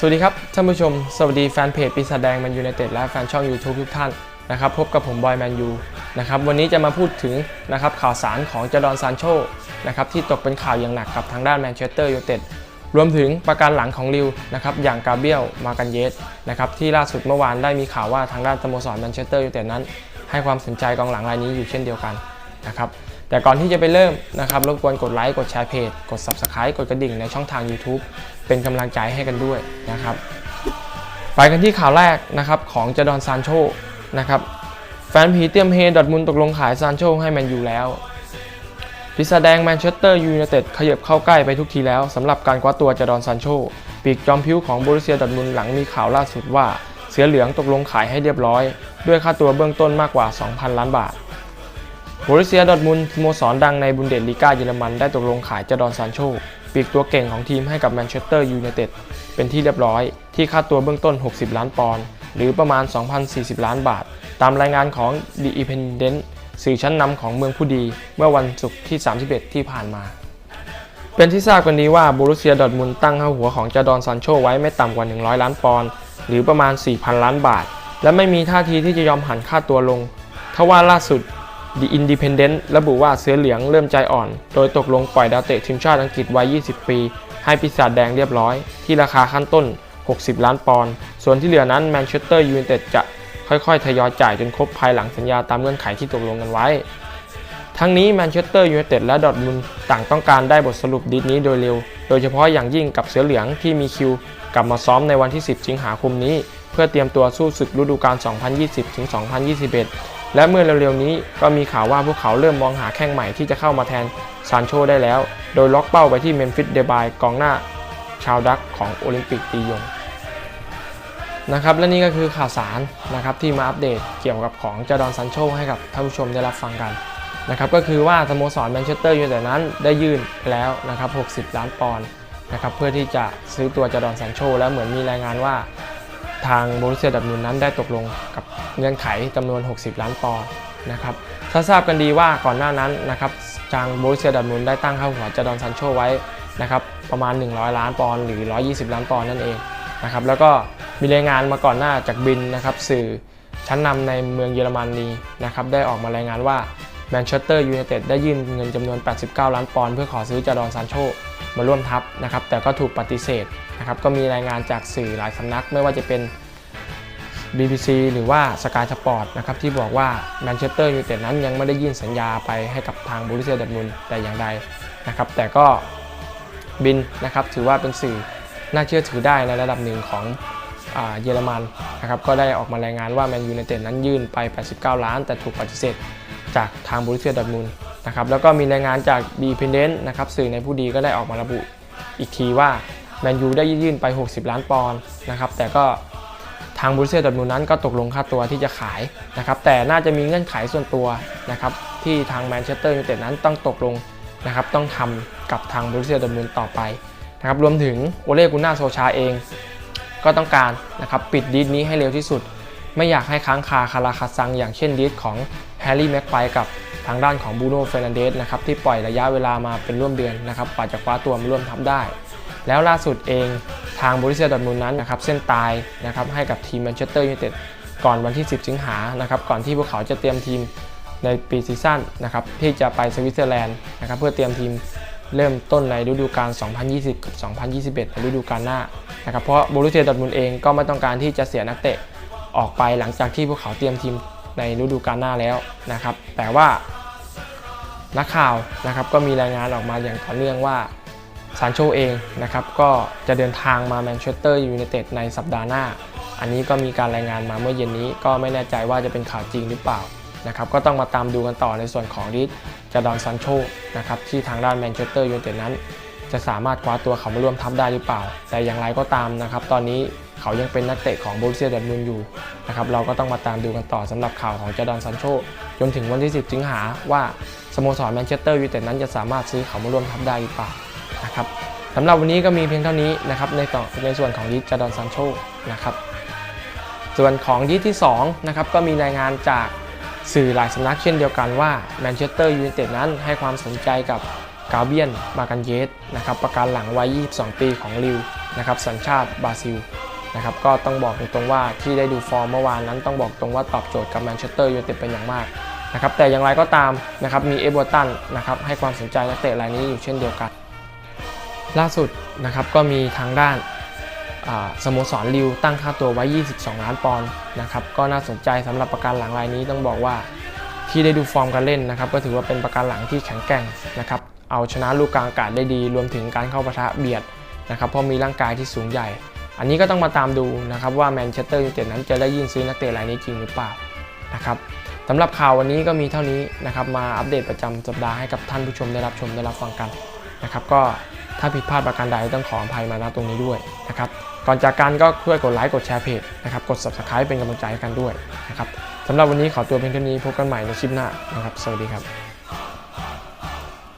สวัสดีครับ ท่านผู้ชม สวัสดีแฟนเพจปีศาจแดงแมนยูไนเต็ดและแฟนช่อง YouTube ทุกท่านนะครับพบกับผมบอยแมนยูนะครับวันนี้จะมาพูดถึงนะครับข่าวสารของจอร์ดอนซานโชนะครับที่ตกเป็นข่าวอย่างหนักกับทางด้านแมนเชสเตอร์ยูไนเต็ดรวมถึงประการหลังของริวนะครับอย่างกาเบียลมากันเยสนะครับที่ล่าสุดเมื่อวานได้มีข่าวว่าทางด้านสโมสรแมนเชสเตอร์ยูไนเต็ดนั้น ให้ความสนใจกองหลังรายนี้อยู่เช่นเดียวกันนะครับแต่ก่อนที่จะไปเริ่มนะครับรบกวนกดไลค์กดแชร์เพจ กด Subscribe กดกระดิ่งในช่องทาง YouTube เป็นกำลังใจให้กันด้วยนะครับ ไปกันที่ข่าวแรกนะครับของจดอนซานโชนะครับแฟนผีเตรียมเฮดอร์ทมุนตกลงขายซานโชให้แมนยูแล้วพิซาแดงแมนเชสเตอร์ยูไนเต็ดขยับเข้าใกล้ไปทุกทีแล้วสำหรับการคว้าตัวจดอนซานโชปีกจอมพิ้วของบรุเซียดอทมุนหลังมีข่าวล่าสุดว่า เสือเหลืองตกลงขายให้เรียบร้อย ด้วยค่าตัวเบื้องต้นมากกว่า 2,000 ล้านบาทบรุเซียดอทมุนสโมสรดังในบุนเดสลีกาเยอรมันได้ตกลงขายจดอนซานโชปีกตัวเก่งของทีมให้กับแมนเชสเตอร์ยูไนเต็ดเป็นที่เรียบร้อย ที่ค่าตัวเบื้องต้น 60 ล้านปอนด์หรือประมาณ 2,040 ล้านบาท ตามรายงานของ The Independent สื่อชั้นนำของเมืองผู้ดีเมื่อวันศุกร์ที่ 31 ที่ผ่านมา เป็นที่ทราบกันดีว่าบูรุเซียดอทมุนตั้งค่าหัวของจาดอนซานโชไว้ไม่ต่ำกว่า 100 ล้านปอนด์หรือประมาณ 4,000 ล้านบาท และไม่มีท่าทีที่จะยอมหันค่าตัวลงทว่าล่าสุด The Independent ระบุว่าเสือเหลืองเริ่มใจอ่อน โดยตกลงปล่อยดาวเตะทีมชาติอังกฤษวัย 20 ปี ให้ปีศาจแดงเรียบร้อย ที่ราคาขั้นต้น 60 ล้านปอนด์ ส่วนที่เหลือนั้นแมนเชสเตอร์ยูไนเต็ดจะค่อยๆ ทยอยจ่ายจนครบภายหลังสัญญาตามเงื่อนไขที่ตกลงกันไว้ ทั้งนี้แมนเชสเตอร์ยูไนเต็ดและดอร์ทมุนต่างต้องการได้บทสรุปดีดนี้โดยเร็ว โดยเฉพาะอย่างยิ่งกับเสือเหลืองที่มีคิว กลับมาซ้อมในวันที่ 10 สิงหาคมนี้ เพื่อเตรียมตัวสู้ศึกฤดูกาล 2020-2021 และเมื่อเร็วๆนี้ก็มีข่าวว่าพวกเขาเริ่มมองหาแข้งใหม่ที่จะเข้ามาแทนซานโชได้แล้ว โดยล็อกเป้าไปที่เมมฟิสเดบายกองหน้าชาวดักของโอลิมปิกตียงนะครับและนี่ก็คือข่าวสารนะครับที่มาอัปเดตเกี่ยวกับของจดอนซันโชให้กับท่านผู้ชมได้รับฟังกันนะครับก็คือว่าสโมสรแมนเชสเตอร์ยูไนเต็ดนั้นได้ยื่นแล้วนะครับ 60 ล้านปอนด์นะครับเพื่อที่จะซื้อตัวจดอนซันโชและเหมือนมีรายงานว่าทางโบรุเซียดอร์ทมุนนั้นได้ตกลงกับ เงื่อนไขจำนวน 60 ล้านปอนด์นะครับถ้าทราบกันดีว่าก่อนหน้านั้นนะครับทางโบรเซียดอร์ทมุนได้ตั้งค่าหัวจาดอนซันโชไว้นะครับประมาณ 100 ล้านปอนด์หรือ 120 ล้านปอนด์นั่นเองนะครับแล้วก็มีรายงานมาก่อนหน้าจากบินนะครับสื่อชั้นนำในเมืองเยอรมนีนะครับได้ออกมารายงานว่าแมนเชสเตอร์ยูไนเต็ดได้ยื่นเงินจำนวน 89 ล้านปอนด์เพื่อขอซื้อจาดอนซันโชมาร่วมทัพนะครับแต่ก็ถูกปฏิเสธนะครับก็มีรายงานจากสื่อหลายสำนักไม่ว่าจะเป็น BBC หรือว่าสกายสปอร์ตนะครับที่บอกว่าแมนเชสเตอร์ยูไนเต็ดนั้นยังไม่ได้ยื่นสัญญาไปให้กับทางบรูเซียดอร์ทมุนแต่อย่างใดนะครับแต่ก็บินนะครับถือว่าเป็นสื่อน่าเชื่อถือได้ในระดับหนึ่งของเยอรมันนะครับก็ได้ออกมารายงานว่าแมนยูไนเต็ดนั้นยื่นไป 89 ล้าน แต่ถูกปฏิเสธจากทางบรูเซียดอร์ทมุนนะครับแล้วก็มีรายงานจากดีเพนเดนต์นะครับสื่อในผู้ดีก็ได้ออกมาระบุอีกทีว่าแมนยูได้ยื่นไป 60 ล้านปอนด์นะครับแต่ก็ ทางบรูเซียดอทมุนด์นั้นก็ตกลงค่าตัวที่จะขายนะครับแต่น่าจะมีเงื่อนไขส่วนตัวนะครับที่ทางแมนเชสเตอร์ยูไนเต็ดนั้นต้องตกลงนะครับต้องทำกับทางบรูเซียดอทมุนด์ต่อไปนะครับรวมถึงโอเล่กุน่าโซชาเอง ก็ต้องการนะครับปิดดีดนี้ให้เร็วที่สุด ไม่อยากให้ค้างคาคาราคาซัง อย่างเช่นดีดของแฮร์รี่แม็กไฟกับทางด้านของบูโน่เฟรนันเดสนะครับที่ปล่อยระยะเวลามาเป็นร่วมเดือนนะครับกว่าจะคว้าตัวมาร่วมทัพได้ แล้วล่าสุดเองทางบริษัทดอทมุนด์นั้นนะครับเส้นตายนะครับให้กับทีมแมนเชสเตอร์ยูไนเต็ดก่อนวันที่ 10 สิงหานะครับก่อนที่พวกเขาจะเตรียมทีมในปีซีซั่นนะครับที่จะไปสวิตเซอร์แลนด์นะครับเพื่อเตรียมทีมเริ่มต้นในฤดูกาล 2020 กับ 2021 ในฤดูกาลหน้านะครับเพราะบริษัทดอทมุนเองก็ไม่ต้องการที่จะเสียนักเตะออกไปหลังจากที่พวกเขาเตรียมทีมในฤดูกาลหน้าแล้วนะครับแต่ว่านักข่าวนะครับก็มีรายงานออกมาอย่างต่อเนื่องว่า ซานโชเองนะครับก็จะเดินทางมาแมนเชสเตอร์ยูไนเต็ดในสัปดาห์หน้า อันนี้ก็มีการรายงานมาเมื่อเย็นนี้ก็ไม่แน่ใจว่าจะเป็นข่าวจริงหรือเปล่านะครับก็ต้องมาตามดูกันต่อในส่วนของริชจาดอนซานโชนะครับที่ทางด้านแมนเชสเตอร์ยูไนเต็ดนั้น จะสามารถคว้าตัวเขามาร่วมทัพได้หรือเปล่า แต่อย่างไรก็ตามนะครับตอนนี้เขายังเป็นนักเตะของบรุเซียดอทมุนอยู่นะครับเราก็ต้องมาตามดูกันต่อสำหรับข่าวของจาดอนซานโชจนถึงวันที่ 10 สิงหาว่าสโมสรแมนเชสเตอร์ยูไนเต็ดนั้นจะสามารถซื้อเขามาร่วมทัพได้หรือเปล่า นะครับสำหรับวันนี้ก็มีเพียงเท่านี้นะครับในต่อในส่วนของยิจาดอนซานโชนะครับส่วนของยิที่2นะครับก็มีรายงานจากสื่อหลายสำนักเช่นเดียวกันว่าแมนเชสเตอร์ยูไนเต็ดนั้นให้ความสนใจกับกาเบียนมากันเยสนะครับประกันหลังวัย 22 ปีของลิวนะครับสัญชาติบราซิลนะครับก็ต้องบอกตรงๆว่าที่ได้ดูฟอร์มเมื่อวานนั้นต้องบอกตรงว่าตอบโจทย์กับแมนเชสเตอร์ยูไนเต็ดเป็นอย่างมากนะครับแต่อย่างไรก็ตามนะครับมีเอเวอร์ตันนะครับให้ความสนใจนักเตะรายนี้อยู่เช่นเดียวกัน ล่าสุดนะครับก็มีทางด้านสโมสรลิวตั้งค่าตัวไว้ 22 ล้านปอนด์นะครับก็น่าสนใจสำหรับประกันหลังรายนี้ต้องบอกว่าที่ได้ดูฟอร์มการเล่นนะครับก็ถือว่าเป็นประการหลังที่แข็งแกร่งนะครับเอาชนะลูกกลางอากาศได้ดี รวมถึงการเข้าปะทะเบียดนะครับเพราะมีร่างกายที่สูงใหญ่ อันนี้ก็ต้องมาตามดูนะครับว่าแมนเชสเตอร์ยูไนเต็ดนั้นจะได้ยื่นซื้อนักเตะรายนี้จริงหรือเปล่านะครับสำหรับข่าววันนี้ก็มีเท่านี้นะครับมาอัปเดตประจำสัปดาห์ให้กับท่านผู้ชมได้รับชมได้รับฟังกันนะครับก็ ถ้าผิดพลาดประการใดต้องขออภัยมาณตรงนี้ด้วยนะครับก่อนจากกันก็ช่วยกดไลค์กดแชร์เพจนะครับกด subscribe เป็นกำลังใจให้กันด้วยนะครับสำหรับวันนี้ขอตัวเพียงเท่านี้พบกันใหม่ในคลิปหน้านะครับ สวัสดีครับ